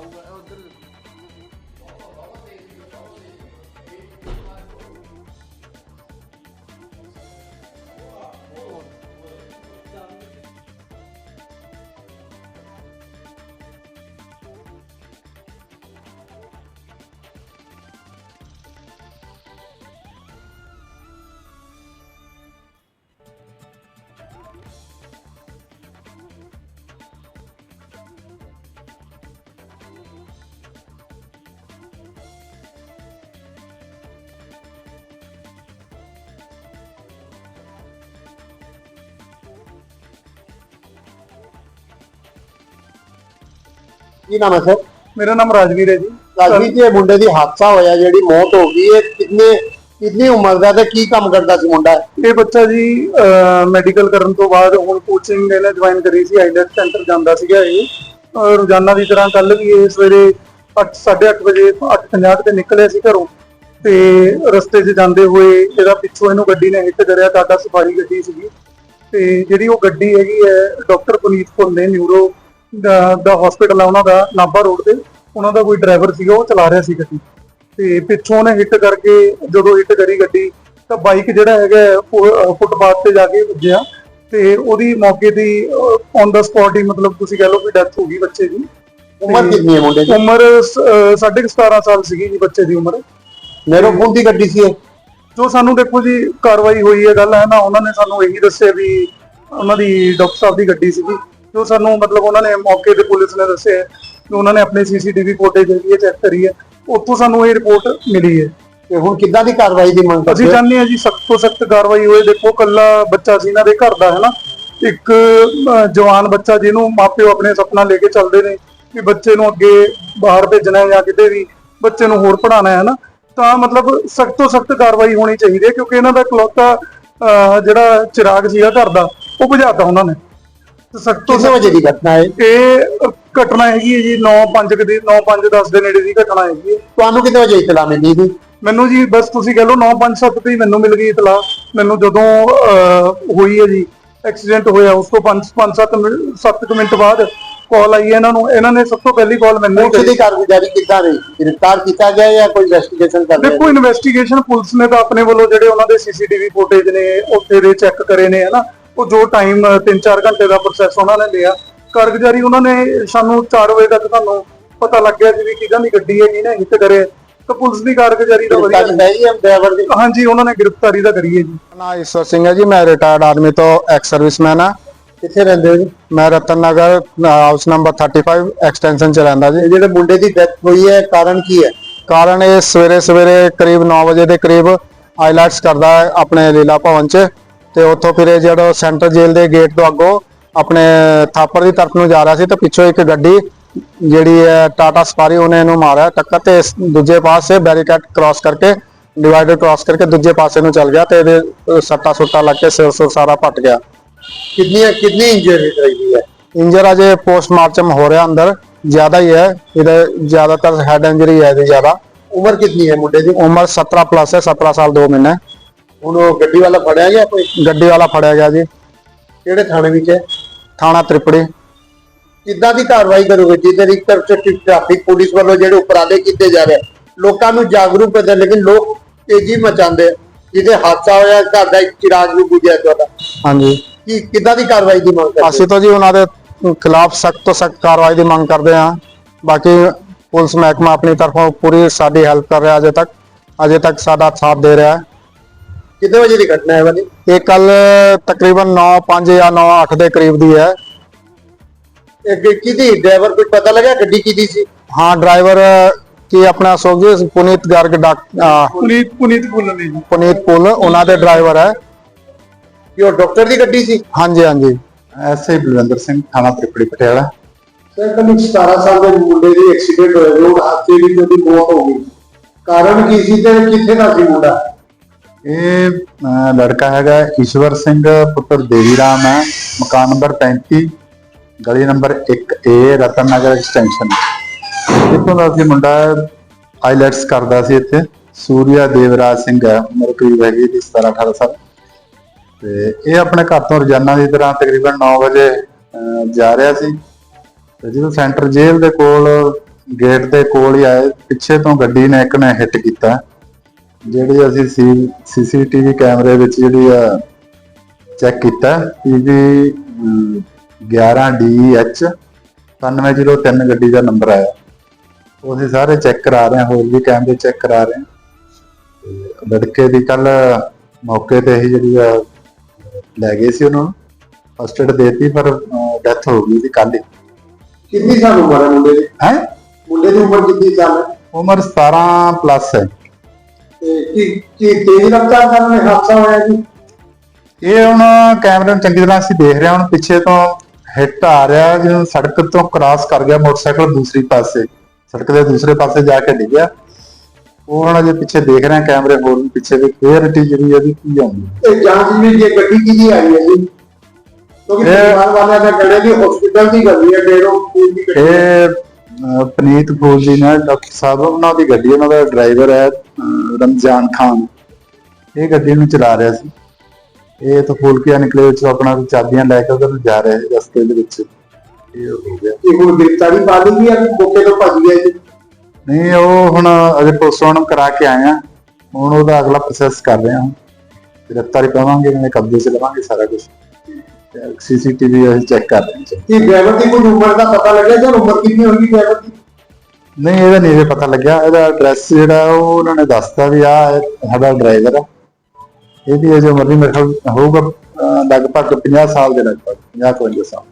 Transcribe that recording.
ਆਊਗਾ ਉਧਰ ਕੀ ਨਾਮ ਹੈ ਸਰ? ਮੇਰਾ ਨਾਮ ਰਾਜਵੀਰ ਹੈ ਜੀ। ਰਾਜਵੀਰ ਜੀ ਇਹ ਮੁੰਡੇ ਦੀ ਹਾਦਸਾ ਹੋਇਆ ਜਿਹੜੀ ਮੌਤ ਹੋ ਗਈ ਇਹ ਕਿੰਨੇ ਕਿੰਨੀ ਉਮਰ ਦਾ ਤੇ ਕੀ ਕੰਮ ਕਰਦਾ ਸੀ ਮੁੰਡਾ? ਇਹ ਬੱਚਾ ਜੀ ਮੈਡੀਕਲ ਕਰਨ ਤੋਂ ਬਾਅਦ ਹੁਣ ਕੋਚਿੰਗ ਇਹਨੇ ਜੁਆਇਨ ਕਰੀ ਸੀ ਆਈਲੈਟ ਸੈਂਟਰ ਜਾਂਦਾ ਸੀਗਾ ਇਹ। ਰੋਜ਼ਾਨਾ ਦੀ ਤਰ੍ਹਾਂ ਕੱਲ ਵੀ ਇਹ ਸਵੇਰੇ 8:30 ਵਜੇ 8:50 ਤੇ ਨਿਕਲਿਆ ਸੀ ਘਰੋਂ। ਤੇ ਰਸਤੇ 'ਚ ਜਾਂਦੇ ਹੋਏ ਇਹਦਾ ਪਿੱਛੋਂ ਇਹਨੂੰ ਗੱਡੀ ਨੇ ਹਿੱਟ ਕਰਿਆ ਟਾਟਾ ਸਫਾਰੀ ਗੱਡੀ ਸੀਗੀ। ਤੇ ਜਿਹੜੀ ਉਹ ਗੱਡੀ ਹੈਗੀ ਹੈ ਡਾਕਟਰ ਪੁਨੀਤ ਪੁਰ ਨੇ ਨਿਊਰੋ ਦਾ ਹਸਪੀਟਲ ਆ ਉਹਨਾਂ ਦਾ ਨਾਭਾ ਰੋਡ ਤੇ। ਉਹਨਾਂ ਦਾ ਕੋਈ ਡਰਾਈਵਰ ਸੀਗਾ ਉਹ ਚਲਾ ਰਿਹਾ ਸੀ ਗੱਡੀ। ਤੇ ਪਿੱਛੋਂ ਉਹਨੇ ਹਿੱਟ ਕਰਕੇ ਜਦੋਂ ਹਿੱਟ ਕਰੀ ਗੱਡੀ ਤਾਂ ਬਾਈਕ ਜਿਹੜਾ ਹੈਗਾ ਫੁੱਟਪਾਥ ਤੇ ਜਾ ਕੇ ਵੱਜਿਆ। ਤੇ ਉਹਦੀ ਮੌਕੇ ਦੀ ਔਨ ਦਾ ਸਪੌਟ ਹੀ ਮਤਲਬ ਤੁਸੀਂ ਕਹਿ ਲਓ ਕਿ ਡੈਥ ਹੋ ਗਈ ਬੱਚੇ ਦੀ। ਉਮਰ ਕਿੰਨੀ ਹੈ ਮੁੰਡੇ ਦੀ? ਉਮਰ ਸ- ਅਹ ਸਾਢੇ ਕੁ 17 ਸਾਲ ਸੀਗੀ ਜੀ ਬੱਚੇ ਦੀ ਉਮਰ। ਮੇਰੋ ਫੋਨ ਦੀ ਗੱਡੀ ਸੀ ਜੋ ਸਾਨੂੰ ਦੇਖੋ ਜੀ ਕਾਰਵਾਈ ਹੋਈ ਹੈ ਗੱਲ ਹੈ ਨਾ? ਉਹਨਾਂ ਨੇ ਸਾਨੂੰ ਇਹੀ ਦੱਸਿਆ ਵੀ ਉਹਨਾਂ ਦੀ ਡਾਕਟਰ ਸਾਹਿਬ ਦੀ ਗੱਡੀ ਸੀਗੀ। ਜੋ ਸਾਨੂੰ ਮਤਲਬ ਉਹਨਾਂ ਨੇ ਮੌਕੇ ਤੇ ਪੁਲਿਸ ਨੇ ਦੱਸਿਆ ਕਿ ਉਹਨਾਂ ਨੇ ਆਪਣੇ ਸੀਸੀਟੀਵੀ ਫੁਟੇਜ ਜਿਹੜੀ ਹੈ ਚੈੱਕ ਕਰੀ ਹੈ ਉੱਥੋਂ ਸਾਨੂੰ ਇਹ ਰਿਪੋਰਟ ਮਿਲੀ ਹੈ। ਤੇ ਹੁਣ ਕਿੱਦਾਂ ਦੀ ਕਾਰਵਾਈ ਦੀ ਮੰਗ ਅਸੀਂ ਕਰਦੇ ਹੋ? ਚਾਹੁੰਦੇ ਹਾਂ ਜੀ ਸਖਤ ਤੋਂ ਸਖਤ ਕਾਰਵਾਈ ਹੋਏ। ਦੇਖੋ ਕੱਲਾ ਬੱਚਾ ਸੀ ਇਹਨਾਂ ਦੇ ਘਰ ਦਾ ਹੈ ਨਾ? ਇੱਕ ਜਵਾਨ ਬੱਚਾ ਜਿਹਨੂੰ ਮਾਪਿਓ ਆਪਣੇ ਸੁਪਨਾ ਲੈ ਕੇ ਚੱਲਦੇ ਨੇ ਕਿ ਬੱਚੇ ਨੂੰ ਅੱਗੇ ਬਾਹਰ ਭੇਜਣਾ ਹੈ ਜਾਂ ਕਿਤੇ ਵੀ ਬੱਚੇ ਨੂੰ ਹੋਰ ਪੜਾਉਣਾ ਹੈ ਨਾ? ਤਾਂ ਮਤਲਬ ਸਖਤ ਤੋਂ ਸਖਤ ਕਾਰਵਾਈ ਹੋਣੀ ਚਾਹੀਦੀ ਹੈ ਕਿਉਂਕਿ ਇਹਨਾਂ ਦਾ ਇਕਲੌਤਾ ਜਿਹੜਾ ਚਿਰਾਗ ਸੀਗਾ ਘਰ ਦਾ ਉਹ ਬੁਝਾਤਾ ਉਹਨਾਂ ਨੇ। ਸਖਤ ਤੋਂ ਕਿੰਨੇ ਵਜੇ ਦੀ ਘਟਨਾ ਹੈ? ਇਹ ਘਟਨਾ ਹੈਗੀ ਹੈ ਜੀ 9:05 ਦੀ 9:05 ਦੇ ਨੇੜੇ ਦੀ ਘਟਨਾ ਹੈਗੀ ਹੈ। ਤੁਹਾਨੂੰ ਕਿੰਨੇ ਵਜੇ ਇਤਲਾ ਮਿਲੀ ਸੀ ਮੈਨੂੰ ਜੀ ਬਸ ਤੁਸੀਂ ਕਹ ਲਓ 957 ਤੇ ਹੀ ਮੈਨੂੰ ਮਿਲ ਗਈ ਇਤਲਾ ਮੈਨੂੰ ਜਦੋਂ ਅਹ, ਹੋਈ ਹੈ ਜੀ ਐਕਸੀਡੈਂਟ ਹੋਇਆ ਉਸ ਤੋਂ 5 5 7 7 ਮਿੰਟ ਬਾਅਦ ਕਾਲ ਆਈ ਹੈ ਇਹਨਾਂ ਨੂੰ। ਇਹਨਾਂ ਨੇ ਸਭ ਤੋਂ ਪਹਿਲੀ ਕਾਲ ਮੈਨੂੰ ਹੀ ਪੁਲਿਸ ਕਰੀ। ਦੀ ਕਾਰਗੁਜ਼ਾਰੀ ਕਿੱਦਾਂ ਰਹੀ? ਗ੍ਰਿਫਤਾਰ ਕੀਤਾ ਗਿਆ ਜਾਂ ਕੋਈ ਇਨਵੈਸਟੀਗੇਸ਼ਨ ਕਰ ਰਿਹਾ ਦੇਖੋ ਇਨਵੈਸਟੀਗੇਸ਼ਨ ਪੁਲਿਸ ਨੇ ਤਾਂ ਆਪਣੇ ਵੱਲੋਂ ਜਿਹੜੇ ਉਹਨਾਂ ਦੇ ਸੀਸੀਟੀਵੀ ਫੁਟੇਜ ਨੇ ਉੱਥੇ ਦੇ ਚੈੱਕ ਕਰੇ ਨੇ ਹਨਾ ਉਹ ਜੋ ਟਾਈਮ 3-4 ਘੰਟੇ ਦਾ ਪ੍ਰੋਸੈਸ ਉਹਨਾਂ ਨੇ ਲਿਆ। ਕਾਰਗੁਜ਼ਾਰੀ ਉਹਨਾਂ ਨੇ ਸਾਨੂੰ 4 ਵਜੇ ਤੱਕ ਤੁਹਾਨੂੰ ਪਤਾ ਲੱਗ ਗਿਆ ਸੀ ਵੀ ਕਿਹਨਾਂ ਦੀ ਗੱਡੀ ਹੈ ਜਿਹਨੇ ਹਿੱਟ ਕਰੇ। ਤਾਂ ਪੁਲਿਸ ਦੀ ਕਾਰਗੁਜ਼ਾਰੀ ਤਾਂ ਵਧੀਆ ਜੀ ਡਰਾਈਵਰ ਦੀ। ਹਾਂਜੀ ਉਹਨਾਂ ਨੇ ਗ੍ਰਿਫਤਾਰੀ ਤਾਂ ਕਰੀ ਹੈ ਜੀ। ਨਾ ਈਸ਼ਵਰ ਸਿੰਘ ਹੈ ਜੀ ਮੈਂ ਰਿਟਾਇਰਡ ਆਰਮੀ ਤੋਂ ਐਕਸ ਸਰਵਿਸਮੈਨ ਆ ਕਿੱਥੇ ਰਹਿੰਦੇ ਹੋ ਜੀ? ਮੈਂ Ratan Nagar house number 35 extension ਚ ਰਹਿੰਦਾ ਜੀ। ਜਿਹੜੇ ਮੁੰਡੇ ਦੀ ਡੈਥ ਹੋਈ ਹੈ ਕਾਰਨ ਕੀ ਹੈ? ਕਾਰਨ ਇਹ ਸਵੇਰੇ ਸਵੇਰੇ ਕਰੀਬ 9 ਵਜੇ ਦੇ ਕਰੀਬ ਆਈਲੈਟਸ ਕਰਦਾ ਆਪਣੇ ਲੀਲਾ ਭਵਨ ਚ। ਤੇ ਉੱਥੋਂ ਫਿਰ ਜਿਹੜਾ ਸੈਂਟਰ ਜੇਲ੍ਹ ਦੇ ਗੇਟ ਤੋਂ ਅੱਗੋਂ ਆਪਣੇ ਥਾਪਰ ਦੀ ਤਰਫ ਨੂੰ ਜਾ ਰਿਹਾ ਸੀ ਤਾਂ ਪਿੱਛੋਂ ਇੱਕ ਗੱਡੀ ਜਿਹੜੀ ਹੈ ਟਾਟਾ ਸਫਾਰੀ ਉਹਨੇ ਇਹਨੂੰ ਮਾਰਿਆ ਟੱਕਰ ਤੇ ਦੂਜੇ ਪਾਸੇ ਬੈਰੀਕੇਡ ਕ੍ਰਾਸ ਕਰਕੇ ਡਿਵਾਈਡਰ ਕ੍ਰਾਸ ਕਰਕੇ ਦੂਜੇ ਪਾਸੇ ਨੂੰ ਚਲ ਗਿਆ ਤੇ ਇਹਦੇ ਸੱਟਾ ਸੁੱਟਾ ਲੱਗ ਕੇ ਸਿਰ ਸੁਰ ਸਾਰਾ ਪਟ ਗਿਆ। ਕਿੰਨੀ ਕਿੰਨੀ ਇੰਜਰੀ ਹੋਈ ਹੈ? ਇੰਜਰ ਅਜੇ ਪੋਸਟਮਾਰਟਮ ਹੋ ਰਿਹਾ ਅੰਦਰ ਜ਼ਿਆਦਾ ਹੀ ਹੈ ਇਹਦਾ ਜ਼ਿਆਦਾਤਰ ਹੈਡ ਇੰਜਰੀ ਹੈ ਜ਼ਿਆਦਾ। ਉਮਰ ਕਿੰਨੀ ਹੈ ਮੁੰਡੇ ਦੀ? ਉਮਰ 17 ਪਲੱਸ ਹੈ 17 ਸਾਲ 2 ਮਹੀਨੇ। ਹੁਣ ਉਹ ਗੱਡੀ ਵਾਲਾ ਫੜਿਆ ਗਿਆ ਕੋਈ? ਗੱਡੀ ਵਾਲਾ ਫੜਿਆ ਗਿਆ ਜੀ। ਕਿਹੜੇ ਥਾਣੇ ਵਿੱਚ ਹੈ? ਥਾਣਾ ਤ੍ਰਿਪੜੇ। ਕਿੱਦਾਂ ਦੀ ਕਾਰਵਾਈ ਕਰੋਗੇ ਜਿੱਦਾਂ ਇੱਕ ਤਰਫ ਤੋਂ ਟ੍ਰੈਫਿਕ ਪੁਲਿਸ ਵੱਲੋਂ ਜਿਹੜੇ ਉਪਰਾਲੇ ਕੀਤੇ ਜਾ ਰਹੇ ਲੋਕਾਂ ਨੂੰ ਜਾਗਰੂਕ ਕਰਦੇ ਲੇਕਿਨ ਲੋਕ ਤੇਜ਼ੀ ਮਚਾਉਂਦੇ ਜਿਹਦੇ ਹਾਦਸਾ ਹੋਇਆ ਘਰ ਦਾ ਇੱਕ ਚਿਰਾਗ ਵੀ ਬੁਝਿਆ ਤੁਹਾਡਾ ਹਾਂਜੀ। ਕੀ ਕਿੱਦਾਂ ਦੀ ਕਾਰਵਾਈ ਦੀ ਮੰਗ ਕਰਦੇ ਅਸੀਂ ਤਾਂ ਜੀ ਉਹਨਾਂ ਦੇ ਖਿਲਾਫ ਸਖਤ ਤੋਂ ਸਖਤ ਕਾਰਵਾਈ ਦੀ ਮੰਗ ਕਰਦੇ ਹਾਂ ਬਾਕੀ ਪੁਲਿਸ ਮਹਿਕਮਾ ਆਪਣੀ ਤਰਫੋਂ ਪੂਰੀ ਸਾਡੀ ਹੈਲਪ ਕਰ ਰਿਹਾ ਅਜੇ ਤੱਕ। ਅਜੇ ਤੱਕ ਸਾਡਾ ਸਾਥ ਦੇ ਰਿਹਾ। ਕਿੰਨੇ ਵਜੇ ਦੀ ਘਟਨਾ ਹੈ ਵਾਲੀ? ਇਹ ਕੱਲ ਤਕਰੀਬਨ 9:05 ਜਾਂ 9:08 ਦੇ ਕਰੀਬ ਦੀ ਹੈ। ਇਹ ਕਿਹਦੀ? ਡਰਾਈਵਰ ਕੋਈ ਪਤਾ ਲੱਗਾ ਗੱਡੀ ਕਿਹਦੀ ਸੀ? ਹਾਂ ਡਰਾਈਵਰ ਕੀ ਆਪਣਾ ਸੋਗੀ ਪੁਨੀਤ ਗਰਗ ਪੁਨੀਤ ਪੁਨੀਤ ਭੁੱਲਣੀ ਜੀ। ਪੁਨੀਤ ਪੁੱਲ ਉਹਨਾਂ ਦੇ ਡਰਾਈਵਰ ਹੈ। ਕਿ ਉਹ ਡਾਕਟਰ ਦੀ ਗੱਡੀ ਸੀ? ਹਾਂਜੀ ਹਾਂਜੀ। ਐਸਏ ਬਲਵਿੰਦਰ ਸਿੰਘ ਥਾਣਾ ਤ੍ਰਿਪੜੀ ਪਟਿਆਲਾ। ਸਰ ਕੱਲ 17 ਸਾਲ ਦੇ ਮੁੰਡੇ ਦੀ ਐਕਸੀਡੈਂਟ ਹੋਇਆ ਰੋਡ ਹਾਦਸੇ ਵਿੱਚ ਉਹਦੀ ਮੌਤ ਹੋ ਗਈ। ਕਾਰਨ ਕੀ ਸੀ ਤੇ ਕਿੱਥੇ ਦਾ ਸੀ ਮੁੰਡਾ? ਇਹ ਲੜਕਾ ਹੈਗਾ ਈਸ਼ਵਰ ਸਿੰਘ ਪੁੱਤਰ ਦੇਵੀ ਰਾਮ ਹੈ ਮਕਾਨ ਨੰਬਰ 35 ਗਲੀ ਨੰਬਰ 1A ਰਤਨ ਨਗਰ ਐਕਸਟੈਂਸ਼ਨ ਇੱਥੋਂ ਦਾ ਸੀ ਮੁੰਡਾ ਆਈਲੈਟਸ ਕਰਦਾ ਸੀ ਇੱਥੇ। ਸੂਰਿਆ ਦੇਵਰਾਜ ਸਿੰਘ ਹੈ ਉਮਰ ਕਰੀਬ ਹੈਗੀ ਦੀ 17 18 ਸਾਲ। ਤੇ ਇਹ ਆਪਣੇ ਘਰ ਤੋਂ ਰੋਜ਼ਾਨਾ ਦੀ ਤਰ੍ਹਾਂ ਤਕਰੀਬਨ 9 ਵਜੇ ਅਹ, ਜਾ ਰਿਹਾ ਸੀ। ਤੇ ਜਦੋਂ ਸੈਂਟਰ ਜੇਲ੍ਹ ਦੇ ਕੋਲ ਗੇਟ ਦੇ ਕੋਲ ਹੀ ਆਏ ਪਿੱਛੇ ਤੋਂ ਗੱਡੀ ਨੇ ਇੱਕ ਨੇ ਹਿੱਟ ਕੀਤਾ। ਜਿਹੜੀ ਅਸੀਂ ਸੀਸੀਟੀਵੀ ਕੈਮਰੇ ਵਿੱਚ ਜਿਹੜੀ ਆ ਚੈੱਕ ਕੀਤਾ ਪੀਵੀ 11DH 9903 ਗੱਡੀ ਦਾ ਨੰਬਰ ਆਇਆ। ਉਹ ਅਸੀਂ ਸਾਰੇ ਚੈੱਕ ਕਰਾ ਰਹੇ ਹਾਂ ਹੋਰ ਵੀ ਕੈਮਰੇ ਚੈੱਕ ਕਰਾ ਰਹੇ ਹਾਂ। ਲੜਕੇ ਦੀ ਕੱਲ ਮੌਕੇ ਤੇ ਹੀ ਜਿਹੜੀ ਆ ਲੈ ਗਏ ਸੀ ਉਹਨੂੰ ਫਸਟ ਏਡ ਦੇਤੀ ਪਰ ਡੈਥ ਹੋ ਗਈ ਸੀ ਕੱਲ ਕਿੰਨੀ ਸਾਲ ਉਮਰ ਹੈ ਮੁੰਡੇ ਦੀ? ਹੈ? ਮੁੰਡੇ ਦੀ ਉਮਰ ਕਿੰਨੀ ਸਾਲ ਹੈ? ਉਮਰ 17 ਪਲੱਸ ਹੈ। ਤੇ ਕੀ ਕੀ ਤੇਜ਼ ਰਫ਼ਤਾਰ ਕਾਰਨ ਇਹ ਹਾਦਸਾ ਹੋਇਆ ਜੀ? ਇਹ ਹੁਣ ਕੈਮਰੇ ਨੂੰ ਚੰਗੀ ਤਰ੍ਹਾਂ ਅਸੀਂ ਦੇਖ ਰਹੇ ਹਾਂ। ਹੁਣ ਪਿੱਛੇ ਤੋਂ ਹਿੱਟ ਆ ਰਿਹਾ ਜਦੋਂ ਸੜਕ ਤੋਂ ਕ੍ਰਾਸ ਕਰ ਗਿਆ ਮੋਟਰਸਾਈਕਲ ਦੂਸਰੀ ਪਾਸੇ। ਸੜਕ ਦੇ ਦੂਸਰੇ ਪਾਸੇ ਜਾ ਕੇ ਡਿੱਗਿਆ। ਉਹ ਹੁਣ ਅਜੇ ਪਿੱਛੇ ਦੇਖ ਰਹੇ ਹਾਂ ਕੈਮਰੇ ਹੋਰ ਵੀ ਪਿੱਛੇ ਵੀ। ਕਲੀਅਰਿਟੀ ਜਿਹੜੀ ਇਹਦੀ ਕੀ ਆਉਂਦੀ। ਇਹ ਜਾਂਚ ਵਿੱਚ ਇਹ ਗੱਡੀ ਕਿਹਦੀ ਆਈ ਹੈ ਜੀ? ਕਿਉਂਕਿ ਇਹ- ਪਰਿਵਾਰ ਵਾਲਿਆਂ ਦਾ ਕਹਿੰਦੇ ਕਿ ਹਸਪੀਟਲ ਦੀ ਗੱਡੀ ਹੈ ਡੇਰੋ ਸਕੂਲ ਦੀ ਗੱਡੀ ਹੈ। ਇਹ ਪਨੀਤ ਫੂਲ ਜੀ ਨੇ ਡਾਕਟਰ ਸਾਹਿਬ ਉਹਨਾਂ ਦੀ ਗੱਡੀ ਉਹਨਾਂ ਦਾ ਡਰਾਈਵਰ ਹੈ ਰਮਜ਼ਾਨ ਖਾਨ। ਇਹ ਗੱਡੀ ਨੂੰ ਚਲਾ ਰਿਹਾ ਸੀ। ਇਹ ਤਾਂ ਫੂਲਕੀਆ ਨਿਕਲੇ ਵਿੱਚ ਆਪਣਾ ਚਾਬੀਆਂ ਲੈ ਕੇ ਉਧਰ ਜਾ ਰਿਹਾ ਸੀ ਰਸਤੇ ਦੇ ਵਿੱਚ। ਇਹ ਹੋ ਗਿਆ। ਇਹ ਹੁਣ ਗ੍ਰਿਫਤਾਰੀ ਪਾ ਲਈ ਹੈ ਕਿ ਮੌਕੇ ਤੋਂ ਭੱਜ ਗਿਆ ਜੀ ਨਹੀਂ ਉਹ ਹੁਣ ਅਜੇ ਪੋਸਟਮਾਰਟਮ ਕਰਾ ਕੇ ਆਏ ਆ। ਹੁਣ ਉਹਦਾ ਅਗਲਾ ਪ੍ਰੋਸੈਸ ਕਰ ਰਹੇ ਹਾਂ ਗ੍ਰਿਫਤਾਰੀ ਪਾਵਾਂਗੇ ਇਹਨਾਂ ਦੇ ਕਬਜ਼ੇ 'ਚ ਲਵਾਂਗੇ ਸਾਰਾ ਕੁਝ ਸੀਸੀਟੀਵੀ ਅਸੀਂ ਚੈੱਕ ਕਰ ਰਹੇ ਹਾਂ। ਕੀ ਡਰਾਈਵਰ ਦੀ ਕੋਈ ਉਮਰ ਦਾ ਪਤਾ ਲੱਗਿਆ ਜਾਂ ਉਮਰ ਕਿੰਨੀ ਹੋਣੀ ਡਰਾਈਵਰ ਦੀ? ਨਹੀਂ ਇਹਦਾ ਨਹੀਂ ਜੇ ਪਤਾ ਲੱਗਿਆ। ਇਹਦਾ ਐਡਰੈਸ ਜਿਹੜਾ ਉਹ ਉਹਨਾਂ ਨੇ ਦੱਸਤਾ ਵੀ ਆ ਸਾਡਾ ਡਰਾਈਵਰ ਆ। ਇਹਦੀ ਅਜੇ ਉਮਰ ਨਹੀਂ ਮੇਰੇ ਖਿਆਲ ਹੋਊਗਾ ਲਗਭਗ 50 ਸਾਲ ਦੇ ਲਗਭਗ 50 55 ਸਾਲ।